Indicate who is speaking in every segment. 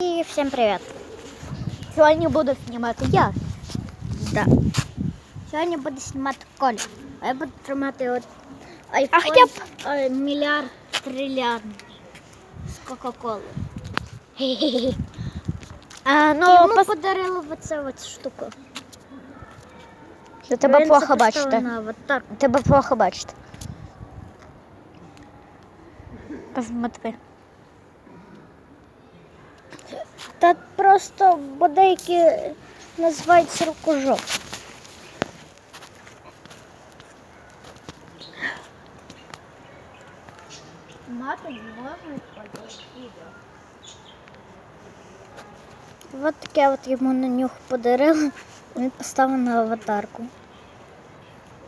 Speaker 1: И всем привет.
Speaker 2: Сьогодні буду знімати я.
Speaker 1: Да. Сьогодні буду знімати Колю. А я буду тримати от iPhone
Speaker 2: А хоча б-
Speaker 1: е, мільярд трильярд з Кока-Коли.
Speaker 2: А,
Speaker 1: Ну,
Speaker 2: ну,
Speaker 1: Йому
Speaker 2: пос...
Speaker 1: подарили оце от штуку.
Speaker 2: Це тебе плохо бачите. Тебе плохо бачите. Посмотри.
Speaker 1: Та просто бодейки називаються рукожоп.
Speaker 2: Мати можна відео.
Speaker 1: От таке от йому на нюх подарили. Він поставив на аватарку.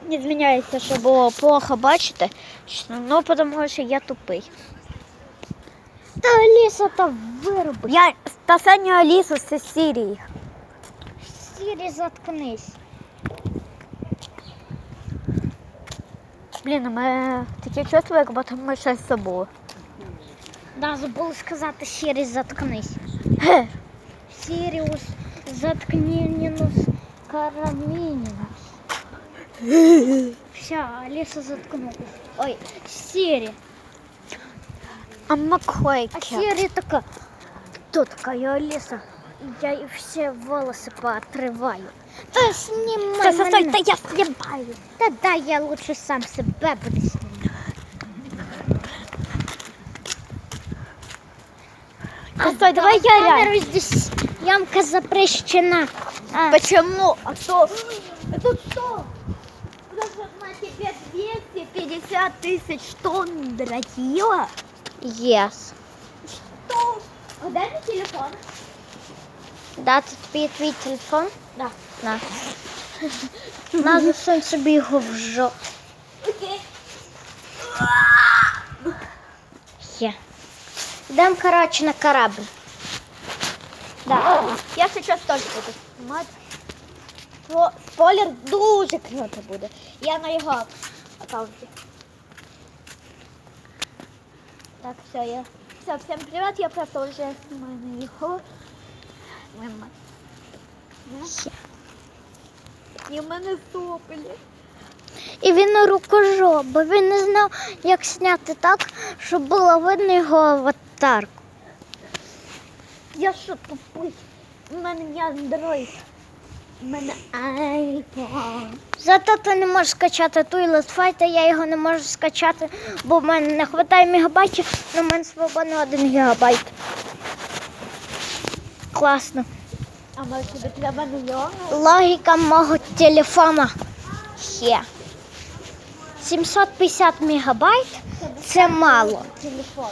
Speaker 2: Не зміняється, що було плохо бачите. Ну, тому що я тупий.
Speaker 1: Та Аліса та вироби.
Speaker 2: Я спасання Алісу з Сирії.
Speaker 1: Сірі, заткнись.
Speaker 2: Блін, у мене таке чувство, як будто ми щось забули.
Speaker 1: Да, забула сказати Сірі, заткнись.
Speaker 2: Ге.
Speaker 1: Сіріус, заткнінінус, карамінінус. Все, Аліса заткнулась. Ой, Сірі.
Speaker 2: А
Speaker 1: А
Speaker 2: Макхойки.
Speaker 1: Сірі така, кто такая Алиса? Я ей все волосы поотрываю. Да снимай
Speaker 2: Та стой,
Speaker 1: мене.
Speaker 2: та я знімаю.
Speaker 1: Да да, я лучше сам себе буду снимать.
Speaker 2: Та стой, давай я.
Speaker 1: Камеру здесь ямка запрещена. А,
Speaker 2: Почему? А что? Это что? Просто на тебе 250 тысяч тонн дрочила?
Speaker 1: yes.
Speaker 2: А дай мне телефон.
Speaker 1: Да, це твій, телефон?
Speaker 2: Да.
Speaker 1: На. На, засунь собі його в жопу.
Speaker 2: Окей.
Speaker 1: Є. Йдемо, коротше, на корабль.
Speaker 2: Да. Я сейчас тоже буду снимать. Спо- Спойлер дуже круто буде. Я на його аккаунті. Так, все, я. Все, всем привет, я уже снимаю на його. І в мене соплі.
Speaker 1: І він рукожоп, бо він не знав, як зняти так, щоб було видно його аватарку.
Speaker 2: Я що тупий? У мене не Android. У мене iPhone.
Speaker 1: Зато ти не можеш скачати Toilet Fight, а я його не можу скачати, бо в мене не вистачає мегабайтів, але в мене свободно 1 гігабайт. Класно.
Speaker 2: А може тобі треба мільйон?
Speaker 1: Логіка мого телефона є. 750 мегабайт це мало.
Speaker 2: Телефон.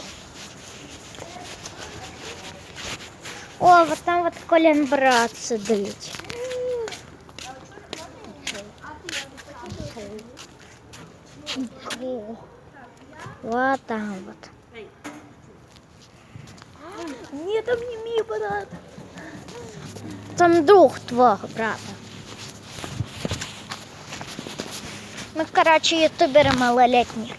Speaker 1: О, от там от Колін брат сидить. Вот там вот.
Speaker 2: Ні, там не мій брат.
Speaker 1: Там друг твого брата. Ми, коротше, ютубери малолетні.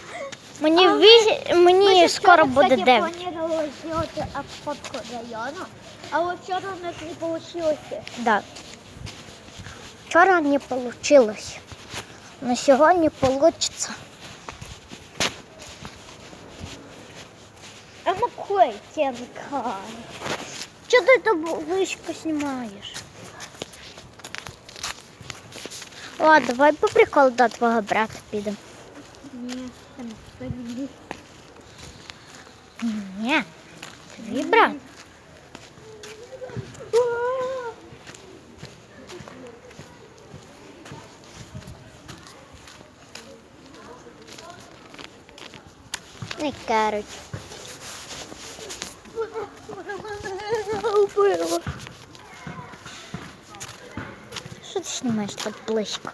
Speaker 1: Мені, ві... Мені скоро буде 9.
Speaker 2: планували зробити обходку району, а от вчора у нас не вийшло.
Speaker 1: Да. Вчора не получилось. Но сьогодні получится.
Speaker 2: А какой телефон?
Speaker 1: Чого ти там вишку знімаєш? О, давай по приколу до твого брата підемо.
Speaker 2: Ні, там сьогодні.
Speaker 1: Ні, твій брат. Не кажуть. Що ти знімаєш так близько?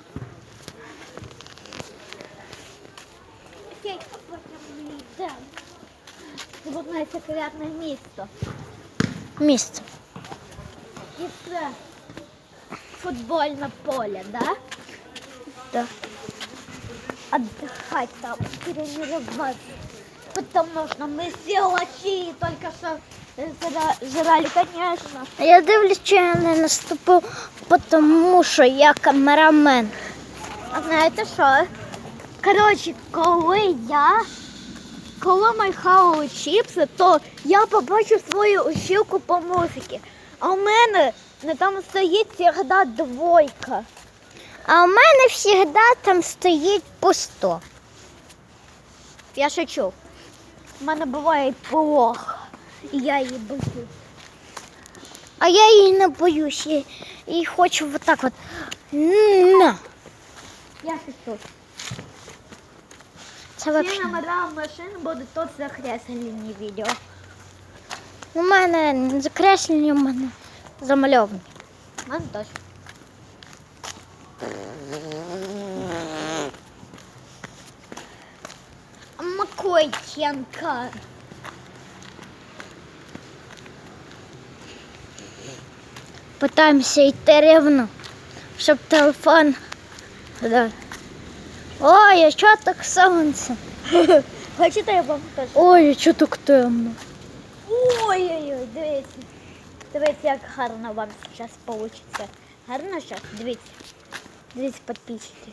Speaker 2: Окей, а потім ми йдемо. Це одне секретне місто.
Speaker 1: Місце.
Speaker 2: І це футбольне поле, да?
Speaker 1: Да.
Speaker 2: Отдыхать там, тренироваться. Потому что мы силачи, только что Зра- Жрали, конечно.
Speaker 1: А я дивлюсь, чи я не наступив, тому що я камерамен.
Speaker 2: А знаєте що? Коротше, коли я коли майхала чіпси, то я побачив свою очілку по музиці. А у мене там стоїть завжди двойка.
Speaker 1: А у мене завжди там стоїть пусто.
Speaker 2: Я шучу. У мене буває і плохо. І я її боюсь.
Speaker 1: А я її не боюсь. Я її хочу отак от. На.
Speaker 2: Я шучу.
Speaker 1: Це
Speaker 2: Всі
Speaker 1: вообще.
Speaker 2: номера машин будуть тут закреслені в відео.
Speaker 1: У мене закреслені, у мене замальовані.
Speaker 2: У мене теж. Макойтенка.
Speaker 1: Питаємося йти рівно, щоб телефон. Да. Ой, а що так сонце?
Speaker 2: Хочете я вам теж?
Speaker 1: Ой, а що так темно?
Speaker 2: Ой-ой-ой, дивіться. Дивіться, як гарно вам зараз вийде. Гарно зараз? Дивіться. Дивіться, підписчики.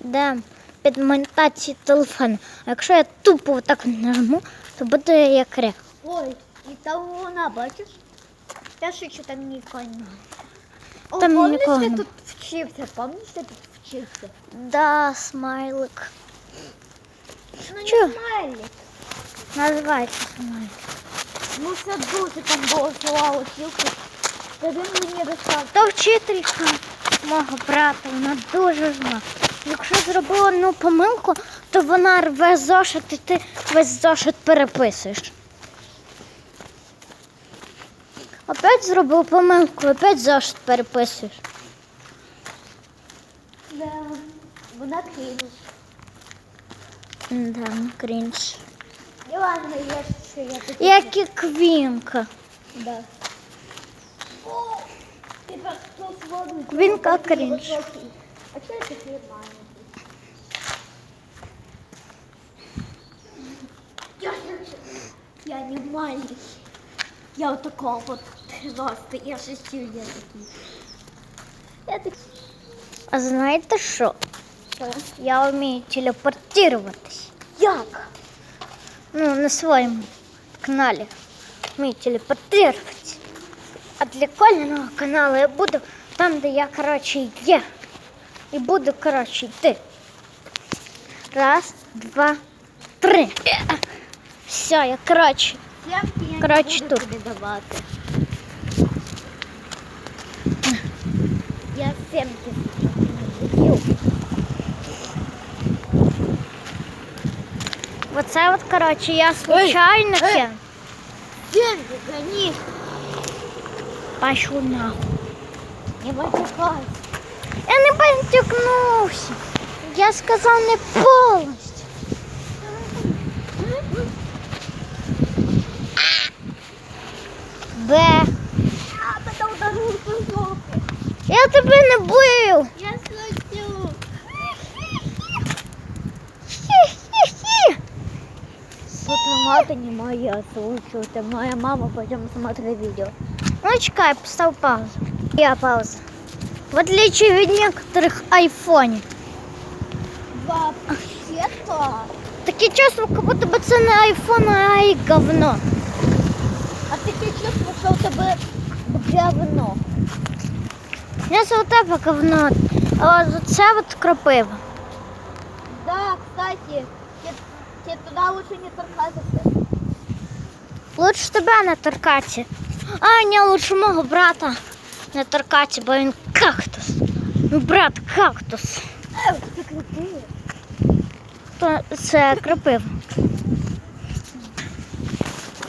Speaker 1: Да, Під монтацію телефону. А якщо я тупо так нажму, то буде як рех.
Speaker 2: Ой, і там вона, бачиш? Я шучу, там нікого немає. О,
Speaker 1: Там
Speaker 2: помниш,
Speaker 1: нікого
Speaker 2: ти
Speaker 1: нема.
Speaker 2: тут вчився? Помниш, ти тут вчився?
Speaker 1: Да, смайлик.
Speaker 2: Ну, не смайлик.
Speaker 1: Називається смайлик.
Speaker 2: Ну, це дуже там було слова училка. Та він мені розказав.
Speaker 1: То вчителька мого брата, вона дуже зла. Якщо зробила одну помилку, то вона рве зошит і ти весь зошит переписуєш. Опять зробив помилку, опять зошит переписуєш.
Speaker 2: Да. Вона кинула.
Speaker 1: Да, крінж.
Speaker 2: І ладно, я що я тут.
Speaker 1: Як і квінка.
Speaker 2: Да.
Speaker 1: Квінка крінж.
Speaker 2: А що я такий маленький? Я, я не маленький. Я вот такого вот просто, я шестью я такий. Я такий.
Speaker 1: А знаєте що?
Speaker 2: Що?
Speaker 1: Я вмію телепортуватись.
Speaker 2: Як?
Speaker 1: Ну, на своєму каналі вмію телепортуватися. А для Коліного каналу я буду там, де я, коротше, є. І буду, коротше, йти. Раз, два, три. Все, я
Speaker 2: не буду
Speaker 1: тут.
Speaker 2: давати. Я даю.
Speaker 1: Оце от, коротше, я случайно кину.
Speaker 2: Сімки, конечно.
Speaker 1: Пішов нахуй.
Speaker 2: Не матюкайся.
Speaker 1: Я не пантюкнувся. Я сказав не повністю. Б.
Speaker 2: А, потом ударил по жопе.
Speaker 1: Я тебе не бив.
Speaker 2: Я слышу.
Speaker 1: Хі-хі-хі.
Speaker 2: Это мата не моя, слушай, это моя мама, пойдем смотри видео.
Speaker 1: Ну, чекай, постав паузу. Я пауза. В отличие від некоторых айфонів.
Speaker 2: Вообще-то.
Speaker 1: Таке чувство, как будто бы це не айфон, а й говно.
Speaker 2: А ты тебе чувствуешь, что у тебя говно?
Speaker 1: Я за тебе говно, а от це от кропива.
Speaker 2: Да, кстати, тебе, тебе туда лучше не торкаться.
Speaker 1: Лучше тебе не торкати. А, ні, лучше мого брата не торкати, бо він кактус. Мій брат кактус.
Speaker 2: Эй, ты крутые.
Speaker 1: То це кропива.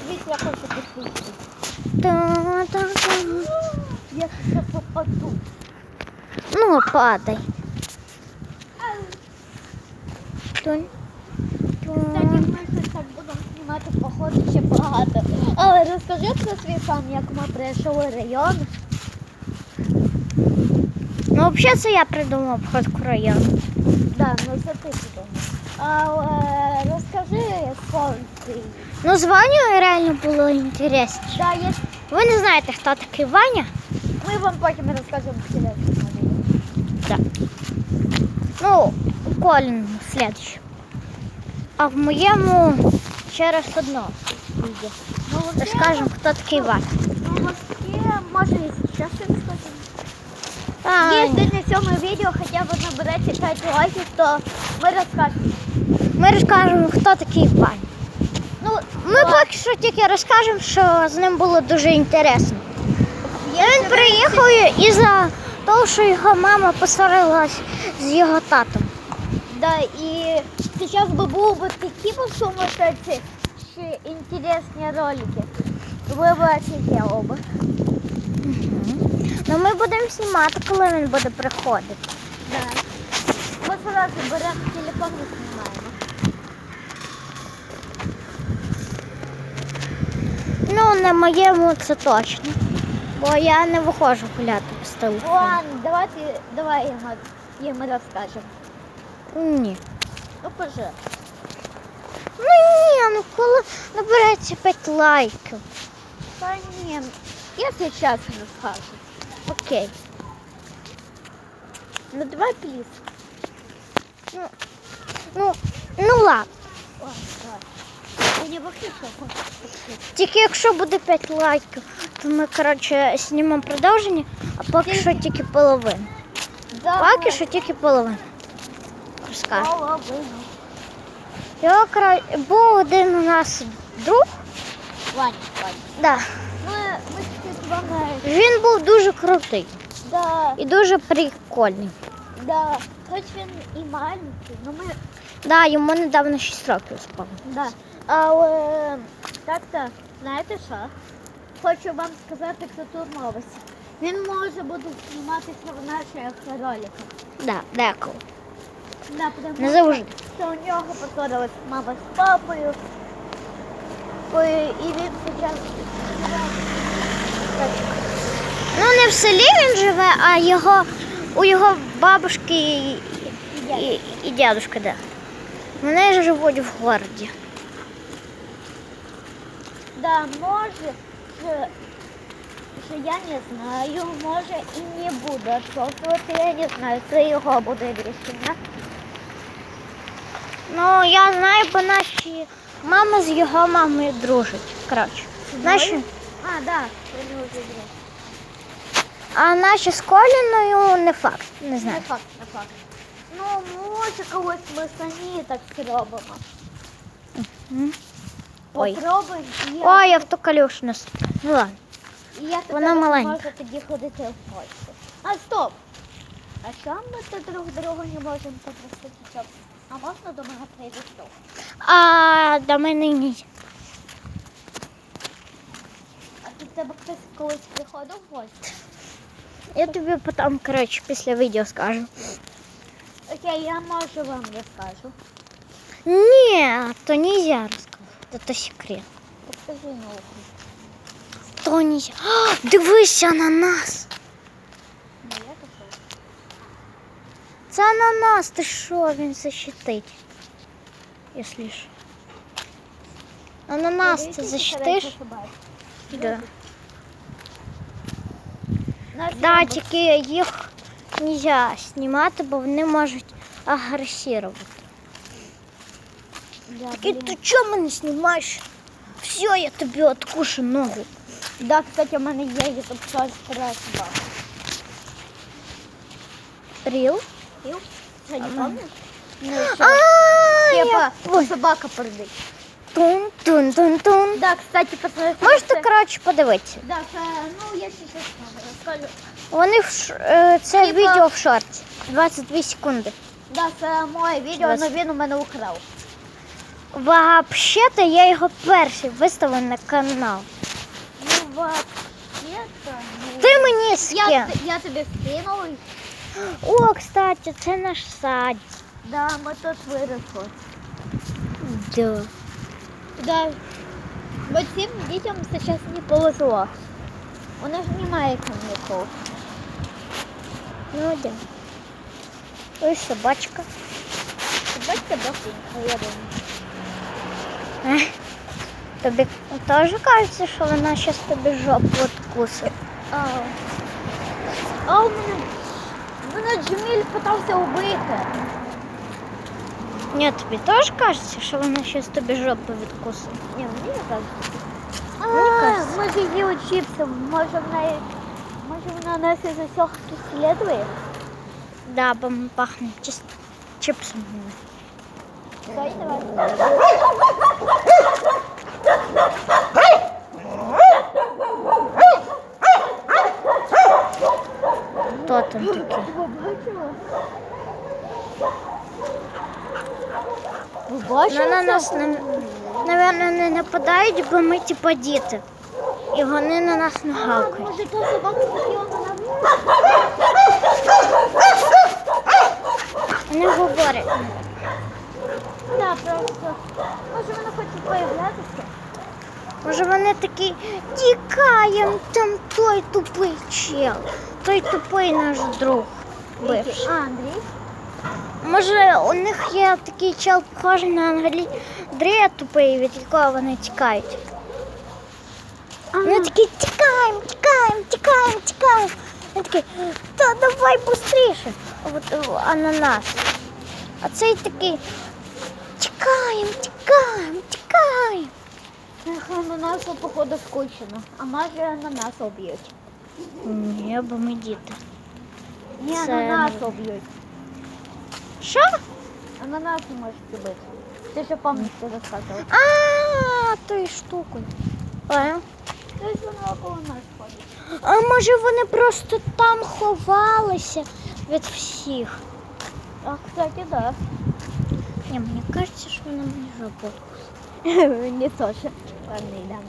Speaker 2: Видишь, я хочу послушать.
Speaker 1: Та-та-та.
Speaker 2: Я сейчас попаду.
Speaker 1: Ну, падай. Тунь.
Speaker 2: Кстати, ми щось так будемо знімати походу ще багато. Але розкажи про свій сон, як ми прийшли район.
Speaker 1: Ну, взагалі це я придумав обходку району.
Speaker 2: Да, ну це ти думаєш. Але розкажи, скільки.
Speaker 1: Ну, з Ванею реально було інтересно.
Speaker 2: Да, є...
Speaker 1: Ви не знаєте, хто такий Ваня?
Speaker 2: Ми вам потім розкажемо в телефоні.
Speaker 1: Да. Ну, у Коліну слідчому. А в моєму через одно відео.
Speaker 2: Ну,
Speaker 1: Розкажемо, хто такий Ваня.
Speaker 2: Ну, вообще, може і зараз Якщо на цьому відео хоча б набереться 5 лайків, то ми розкажемо.
Speaker 1: Ми розкажемо, хто такий Ваня.
Speaker 2: Ну,
Speaker 1: Ми поки що тільки розкажемо, що з ним було дуже інтересно. Він приїхав із-за того, що його мама посварилась з його татом.
Speaker 2: Да, і зараз би був би такі по сумасшедші, ще інтересні ролики. Ви б офігели би.
Speaker 1: Ну ми будемо знімати, коли він буде приходити.
Speaker 2: Да. Ми одразу беремо телефон і знімаємо.
Speaker 1: Ну, на моєму це точно. Бо я не виходжу гуляти без телефону.
Speaker 2: Ладно, давайте, давай їм, їм розкажемо.
Speaker 1: Ні.
Speaker 2: Ну, пожалуйста.
Speaker 1: Ну ні, ну коли набереться 5 лайків.
Speaker 2: Та ні, я сейчас розкажу.
Speaker 1: Окей.
Speaker 2: Ну, давай пліз.
Speaker 1: Ну, ну, ну ладно.
Speaker 2: Ой, давай.
Speaker 1: Тільки якщо буде 5 лайків, то ми, коротше, знімемо продовження, а поки що тільки половину. Поки що тільки половину.
Speaker 2: Половину.
Speaker 1: Його, був один у нас друг.
Speaker 2: Ваня, Ваня.
Speaker 1: Да.
Speaker 2: Вами,
Speaker 1: Він був дуже крутий
Speaker 2: да,
Speaker 1: і дуже прикольний.
Speaker 2: да, хоч він і маленький, но ми,
Speaker 1: Да, йому недавно 6 років спало.
Speaker 2: да. Але, так-то, знаєте що? Хочу вам сказати круту новость. Він може буде зніматися в наших роликах.
Speaker 1: Да, деколи.
Speaker 2: Да, потому
Speaker 1: Не завжди.
Speaker 2: що у нього поссорилась мама з папою. І він зараз
Speaker 1: Ну не в селі він живе, а його у його бабушки і, і, і дядушка, да. Вони живуть в городі.
Speaker 2: Да, може, що, що я не знаю, може і не буду відсотувати, я не знаю, це його буде рішення.
Speaker 1: Ну я знаю, бо наші мама з його мамою дружить. Коротше. Наші,
Speaker 2: А, да,
Speaker 1: а наші з Коліною не факт. Не знаю.
Speaker 2: Не факт, не факт. Ну, може когось ми самі так зробимо.
Speaker 1: М. Ой.
Speaker 2: Попробуємо. і
Speaker 1: Ой, я в ту калюшу наступила. Ну ладно.
Speaker 2: І я
Speaker 1: Вона
Speaker 2: тепер
Speaker 1: маленька.
Speaker 2: можу тоді ходити в гості. А стоп! А що ми тут друг друга не можемо попросити, щоб... А можна до мене прийти?
Speaker 1: А до мене ні.
Speaker 2: тебе хтось колись приходив в гості?
Speaker 1: Я тобі потім, коротше, після відео скажу.
Speaker 2: Окей, я можу вам розкажу.
Speaker 1: Ні, то нельзя розказати. То секрет.
Speaker 2: Покажи на ухо.
Speaker 1: То нельзя. А, дивися на нас.
Speaker 2: Ну, я пішов.
Speaker 1: Це ананас, ти що, він защитить. Якщо що. Ананас ти защитиш? Да. Да, тільки їх нельзя знімати, бо вони можуть агресувати. Такий, ти чого мене знімаєш? Все, я тобі откушу ногу.
Speaker 2: Да, кстати, у мене є ютуб щось про собак.
Speaker 1: Ріл?
Speaker 2: Ти Це не пам'ятаєш? Ну, що? Типа, собака пердить.
Speaker 1: Тун, тун, тун, тун.
Speaker 2: Да, кстати, пацани,
Speaker 1: Можете, коротше, подивитися.
Speaker 2: Да, це, ну, я ще щось розкажу.
Speaker 1: Вони в ш- е, це
Speaker 2: Типа-
Speaker 1: відео в шорті. 22 секунди.
Speaker 2: Да, це моє відео, але він у мене украв.
Speaker 1: Взагалі-то я його перший виставив на канал.
Speaker 2: Ну, вообще-то, ну...
Speaker 1: Ти мені
Speaker 2: Я,
Speaker 1: скинув.
Speaker 2: т- я тобі скинув.
Speaker 1: О, кстати, це наш сад.
Speaker 2: Да, ми тут виросли.
Speaker 1: Да.
Speaker 2: Да. Бо цим дітям зараз не повезло. У них немає канікул.
Speaker 1: Ну да. Ось собачка.
Speaker 2: Бачите, босинка, я думаю.
Speaker 1: Ех, Тобі теж кажеться, що вона щас тобі жопу откусить.
Speaker 2: А, а у мене, мене Джміль питався вбити.
Speaker 1: Ні, тобі теж кажеться, що вона щас тобі жопу відкусить.
Speaker 2: Ні, мені не кажеться.
Speaker 1: Мені
Speaker 2: А,
Speaker 1: кажеться.
Speaker 2: може її чіпси, може в неї, може вона нас із усіх слідує?
Speaker 1: Да, бо пахне чис... чипсом.
Speaker 2: Дай давай.
Speaker 1: Хто там такий?
Speaker 2: Бачили?
Speaker 1: Ну, на нас, напевно, не нападають, бо ми типа діти. І вони на нас не гавкають.
Speaker 2: Може, хотіла?
Speaker 1: Вони говорять.
Speaker 2: Так, просто. Може, вона хоче появлятися?
Speaker 1: Може вони такі тікаємо, там той тупий чел, той тупий наш друг бивший.
Speaker 2: А, Андрій?
Speaker 1: Може у них є такий чел похожий на Андрія тупий, від якого вони тікають. Вони такі тікаємо, тікаємо, тікаємо, тікаємо. Він такий, та давай швидше. Ананас. А цей такий тікаємо, тікаємо, тікаємо.
Speaker 2: Ананасу, походу, скучно. А може ананасу об'ють?
Speaker 1: Ні, бо ми діти.
Speaker 2: Ні,
Speaker 1: Це-
Speaker 2: ананасу об'ють.
Speaker 1: Що?
Speaker 2: Ананасу можуть бити. Ти ще пам'ятаєш, що розказував.
Speaker 1: А, тою штукою. А?
Speaker 2: Тобто вона около нас ходить.
Speaker 1: а може вони просто там ховалися від всіх?
Speaker 2: А, кстати, да.
Speaker 1: Ні, мені кажеться, що вона мені жопу.
Speaker 2: Не то ще. Ладно, йдемо.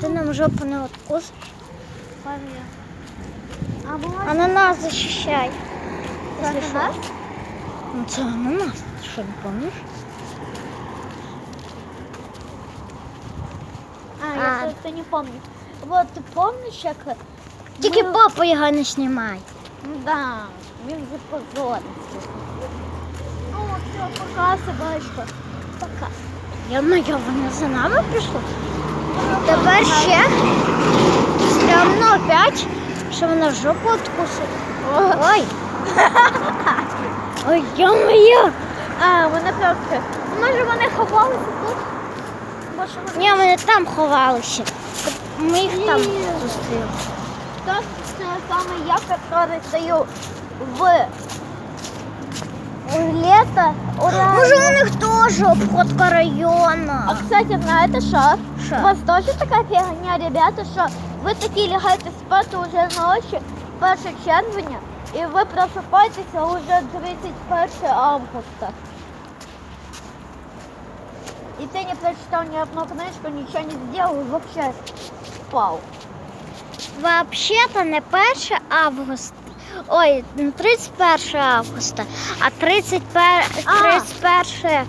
Speaker 1: Ти нам жопу не откусиш,
Speaker 2: Пам'ятаю. А ананас?
Speaker 1: Ну це на нас. Ти що, не пам'ятаєш?
Speaker 2: А, я просто не помню. Вот ти помниш, як
Speaker 1: Тільки
Speaker 2: ми-
Speaker 1: папа його не знімай.
Speaker 2: Ну Да, він вже позорився. Ну, все, пока, собачка. Пока.
Speaker 1: Я моя, вона за нами прийшла. Тепер ще стрімно опять, що вона жопу откусить. Ой. Ой, я-моє.
Speaker 2: А, вони просто. Може вони ховалися тут? Може вони.
Speaker 1: Ні, вони там ховалися. Ми їх там
Speaker 2: Ні.
Speaker 1: зустріли.
Speaker 2: Так, це саме я, який стою в лето. Ура!
Speaker 1: Може, у них теж обходка району.
Speaker 2: А, кстати, знаєте що?
Speaker 1: Що?
Speaker 2: У вас теж така фігня, ребята, що ви такі лягаєте спати вже ночі, 1 червня, І ви просипаєтеся вже 31 августа. І ти не прочитав ні одну книжку, нічого не зробив, вообще спав.
Speaker 1: Взагалі-то не 1 августа. Ой, не 31 августа, а 31,
Speaker 2: А.
Speaker 1: 31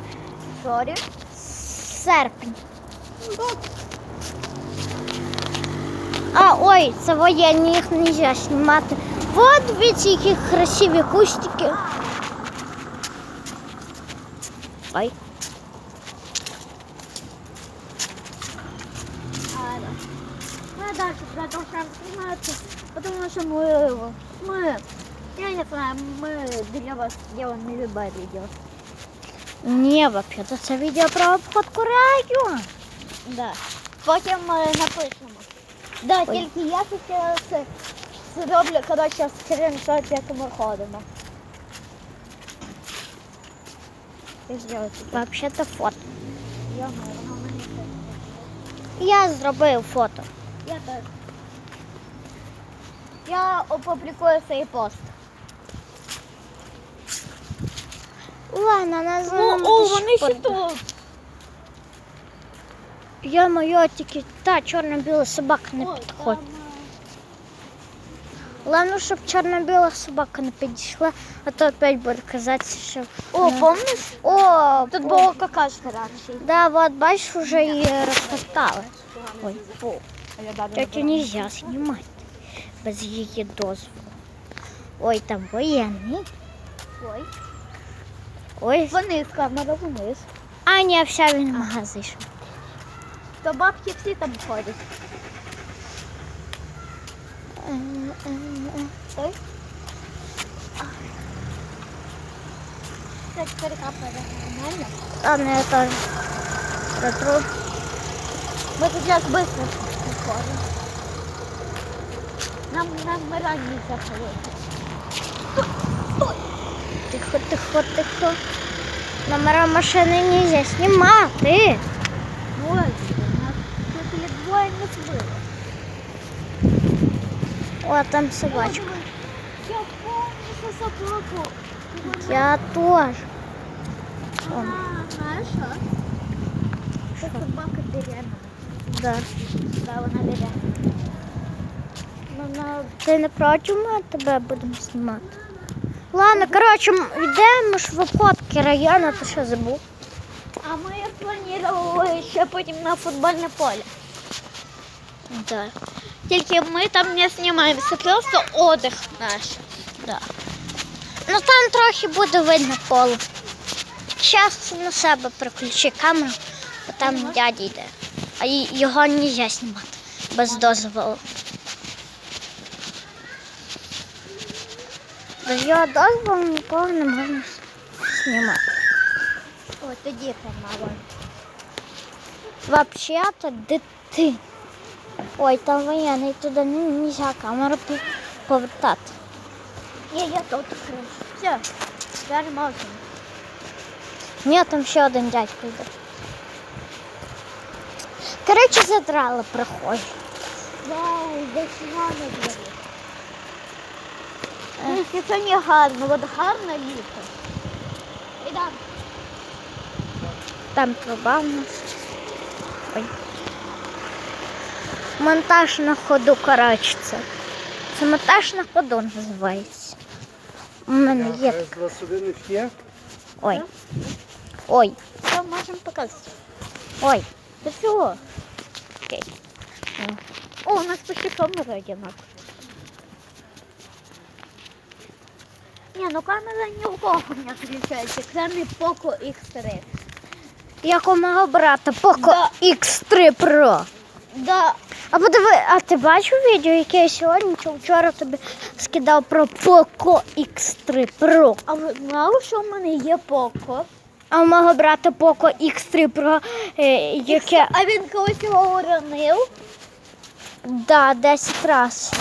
Speaker 2: Сорі.
Speaker 1: серпня. А, ой, це воєнні, їх не можна знімати. Вот, дивіться, які красиві кустики. Ой.
Speaker 2: А, да. Мы дальше продолжаем сниматься, потому что мы, мы, я не знаю, мы для вас делаем любое видео.
Speaker 1: Ні, взагалі, це відео про обходку району.
Speaker 2: Да. Потім ми напишемо. Да,
Speaker 1: Ой.
Speaker 2: тільки я зараз це зроблю, коротше, скріншот, як ми ходимо.
Speaker 1: Взагалі-то фото.
Speaker 2: Я
Speaker 1: зробив фото.
Speaker 2: Я теж. Я опублікую цей пост.
Speaker 1: Ладно, нас
Speaker 2: О, о, вони ще тут.
Speaker 1: Я моя тільки та чорно-біла собака не підходить. Головне, щоб чорно-біла собака не підійшла, а то опять буде казатися, що.
Speaker 2: О, помниш?
Speaker 1: О,
Speaker 2: Тут
Speaker 1: о,
Speaker 2: була какашка раніше.
Speaker 1: Да, вот бачиш, вже її розкатали. Ой, фу. Тетю нельзя знімати без її дозволу. Ой, там воєнний.
Speaker 2: Ой.
Speaker 1: Ой.
Speaker 2: Вниз, камера вниз.
Speaker 1: А, ні, вся він в магазин.
Speaker 2: То бабки всі там ходять. Теперь капает, нормально?
Speaker 1: Ладно, я тоже протру.
Speaker 2: Мы сейчас быстро сходим. Нам, нам мы разница холодно. Стой!
Speaker 1: Тихо, тихо, тихо. Номера машины нельзя снимать.
Speaker 2: Двое. У нас двое нас было.
Speaker 1: О, там собачка.
Speaker 2: Я помню собаку.
Speaker 1: Я теж.
Speaker 2: А, знаешь что? Собака дерев'яна.
Speaker 1: Да.
Speaker 2: Да, вона дерев'яна.
Speaker 1: Вона, ти не проти, ми тебе будемо знімати. Ладно, коротше, йдемо ж в обходки району, ти що забув?
Speaker 2: А ми планували ще потім на футбольне поле.
Speaker 1: Да.
Speaker 2: Тільки ми там не знімаємо, це просто отдих наш.
Speaker 1: Да. Ну там трохи буде видно поле. Зараз на себе приключи камеру, бо там дядя йде. А його не можна знімати без дозволу. Без його дозволу нікого не можна знімати.
Speaker 2: О, тоді помало.
Speaker 1: Вообще-то дитин. Ой, там воєнний, туди не можна камеру повертати.
Speaker 2: Ні, я тут крив. Все, тепер можна.
Speaker 1: Ні, там ще один дядько йде. Коротше, задрали прихожі.
Speaker 2: Вау, весна на дворі. Тільки це не гарно, от гарно літо. Ідемо.
Speaker 1: Там труба в нас. Ой. Монтаж на ходу, коротше, це. Це монтаж на ходу називається. У мене є. Ой. Ой.
Speaker 2: Що можемо показати?
Speaker 1: Ой.
Speaker 2: Та всього.
Speaker 1: Окей.
Speaker 2: О, у нас почти камера одинаково. Ні, ну камера ні у кого не включається, крім Poco X3.
Speaker 1: Як у мого брата Poco
Speaker 2: Да.
Speaker 1: X3 Pro.
Speaker 2: Да,
Speaker 1: А подиви, а ти бачив відео, яке я сьогодні чи вчора тобі скидав про Poco X3 Pro?
Speaker 2: а ви знали, що в мене є Poco?
Speaker 1: А у мого брата Poco X3 Pro, е, яке
Speaker 2: А він колись його уронив.
Speaker 1: да, 10 раз.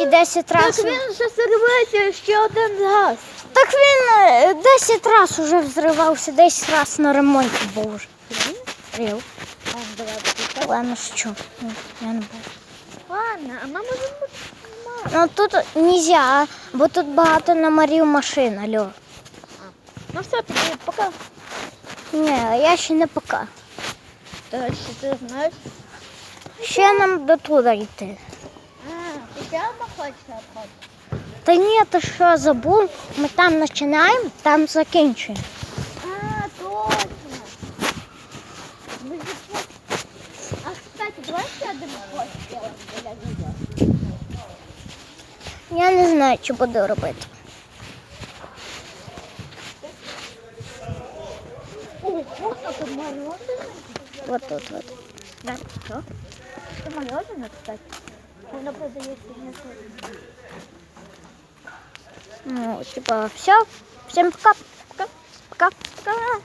Speaker 1: І 10
Speaker 2: Так він ще серветься ще один раз.
Speaker 1: Так він е, 10 раз уже взривався, 10 раз на ремонті був.
Speaker 2: Он була
Speaker 1: Ладно, що? Ні, Я не буду.
Speaker 2: Ладно, а мама не
Speaker 1: Ну тут нельзя, бо тут багато номерів машин, алло.
Speaker 2: Ну все, тоді пока.
Speaker 1: Ні, я ще не поки.
Speaker 2: Дальше ти знаєш.
Speaker 1: Ще нам до туди йти.
Speaker 2: А, ти прямо хочеш обходити?
Speaker 1: Та ні, ти що забув? Ми там починаємо, там закінчуємо. Я не знаю, що буду робити.
Speaker 2: Ого, а тут мороженое?
Speaker 1: От тут, от.
Speaker 2: Да, что? Это мороженое, кстати. Оно продается не
Speaker 1: Ну, типа, все. Всем пока. Пока. Пока. Пока.